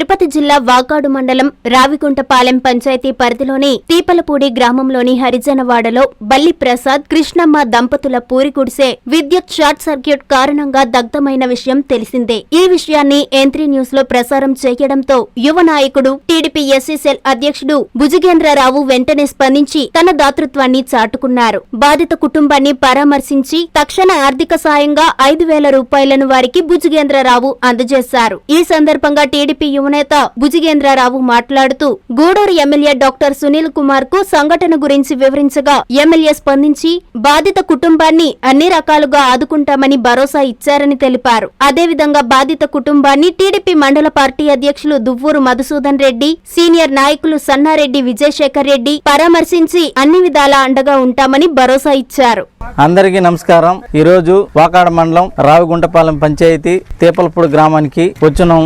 తిరుపతి జిల్లా వాకాడు మండలం రావిగుంటపాలెం పంచాయతీ పరిధిలోని తీపలపూడి గ్రామంలోని హరిజనవాడలో బల్లి ప్రసాద్ కృష్ణమ్మ దంపతుల పూరిగుడిసే విద్యుత్ షార్ట్ సర్క్యూట్ కారణంగా దగ్ధమైన విషయం తెలిసిందే. ఈ విషయాన్ని ఎంత్రీ న్యూస్లో ప్రసారం చేయడంతో యువ నాయకుడు టీడీపీ ఎస్సీసెల్ అధ్యక్షుడు భుజగేంద్రరావు వెంటనే స్పందించి తన దాతృత్వాన్ని చాటుకున్నారు. బాధిత కుటుంబాన్ని పరామర్శించి తక్షణ ఆర్థిక సాయంగా ఐదు వేల రూపాయలను వారికి భుజగేంద్రరావు అందజేశారు. ఈ సందర్భంగా టీడీపీ నేత భుజగేంద్రరావు మాట్లాడుతూ గూడూరు ఎమ్మెల్యే డాక్టర్ సునీల్ కుమార్కు సంఘటన గురించి వివరించగా ఎమ్మెల్యే స్పందించి బాధిత కుటుంబాన్ని అన్ని రకాలుగా ఆదుకుంటామని భరోసా ఇచ్చారని తెలిపారు. అదేవిధంగా బాధిత కుటుంబాన్ని టీడీపీ మండల పార్టీ అధ్యక్షులు దువ్వూరు మధుసూదన్ రెడ్డి సీనియర్ నాయకులు సన్నారెడ్డి విజయశేఖర్ రెడ్డి పరామర్శించి అన్ని విధాలా అండగా ఉంటామని భరోసా ఇచ్చారు. అందరికీ నమస్కారం. ఈరోజు వాకాడ మండలం రావిగుంటపాలెం పంచాయతీ తేపలపూడి గ్రామానికి వచ్చినాం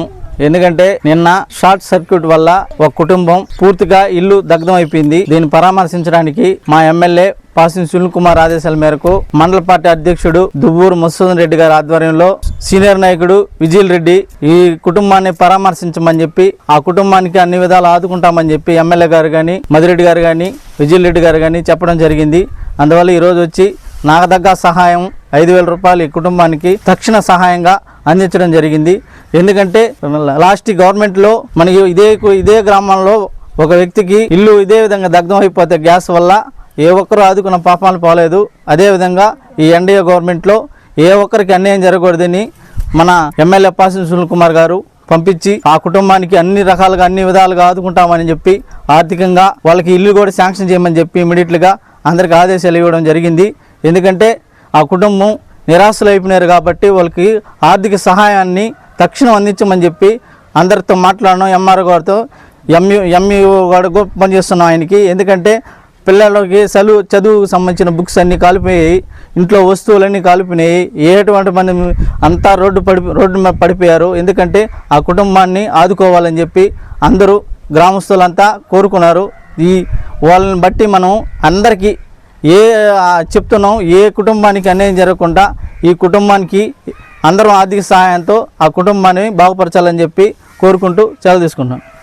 ఎందుకంటే నిన్న షార్ట్ సర్క్యూట్ వల్ల ఒక కుటుంబం పూర్తిగా ఇల్లు దగ్ధం అయిపోయింది. దీన్ని పరామర్శించడానికి మా ఎమ్మెల్యే పాసిం సునీల్ కుమార్ ఆదేశాల మేరకు మండల పార్టీ అధ్యక్షుడు దువ్వూరు మసూదన్ రెడ్డి గారి ఆధ్వర్యంలో సీనియర్ నాయకుడు విజయల్ రెడ్డి ఈ కుటుంబాన్ని పరామర్శించమని చెప్పి ఆ కుటుంబానికి అన్ని విధాలు ఆదుకుంటామని చెప్పి ఎమ్మెల్యే గారు కానీ మధురెడ్డి గారు కానీ విజయల్ రెడ్డి గారు కానీ చెప్పడం జరిగింది. అందువల్ల ఈరోజు వచ్చి నాకు దగ్గర సహాయం ఐదు వేల రూపాయలు ఈ కుటుంబానికి తక్షణ సహాయంగా అందించడం జరిగింది. ఎందుకంటే లాస్ట్ గవర్నమెంట్లో మనకి ఇదే ఇదే గ్రామంలో ఒక వ్యక్తికి ఇల్లు ఇదే విధంగా దగ్ధం అయిపోతే గ్యాస్ వల్ల ఏ ఒక్కరూ ఆదుకున్న పాపాలు పోలేదు. అదేవిధంగా ఈ ఎన్డీఏ గవర్నమెంట్లో ఏ ఒక్కరికి అన్యాయం జరగకూడదని మన ఎమ్మెల్యే పాసిన సునీల్ కుమార్ గారు పంపించి ఆ కుటుంబానికి అన్ని రకాలుగా అన్ని విధాలుగా ఆదుకుంటామని చెప్పి ఆర్థికంగా వాళ్ళకి ఇల్లు కూడా శాంక్షన్ చేయమని చెప్పి ఇమీడియట్గా అందరికి ఆదేశాలు ఇవ్వడం జరిగింది. ఎందుకంటే ఆ కుటుంబం నిరాశలైపోయినారు కాబట్టి వాళ్ళకి ఆర్థిక సహాయాన్ని తక్షణం అందించమని చెప్పి అందరితో మాట్లాడడం ఎంఆర్ఓ గారితో ఎంయూ ఎంఈఓ గారు పనిచేస్తున్నాం ఆయనకి. ఎందుకంటే పిల్లలకి చదువు చదువుకు సంబంధించిన బుక్స్ అన్నీ కాలిపోయాయి. ఇంట్లో వస్తువులన్నీ కాలిపోయినాయి. ఏటువంటి మంది అంతా రోడ్డు పడి రోడ్డు మీద పడిపోయారు. ఎందుకంటే ఆ కుటుంబాన్ని ఆదుకోవాలని చెప్పి అందరూ గ్రామస్తులంతా కోరుకున్నారు. ఈ వాళ్ళని బట్టి మనం అందరికీ ఏ చెప్తున్నాం ఏ కుటుంబానికి అన్యాయం జరగకుండా ఈ కుటుంబానికి అందరం ఆర్థిక సహాయంతో ఆ కుటుంబాన్ని బాగుపరచాలని చెప్పి కోరుకుంటూ సెలవు తీసుకుంటున్నాం.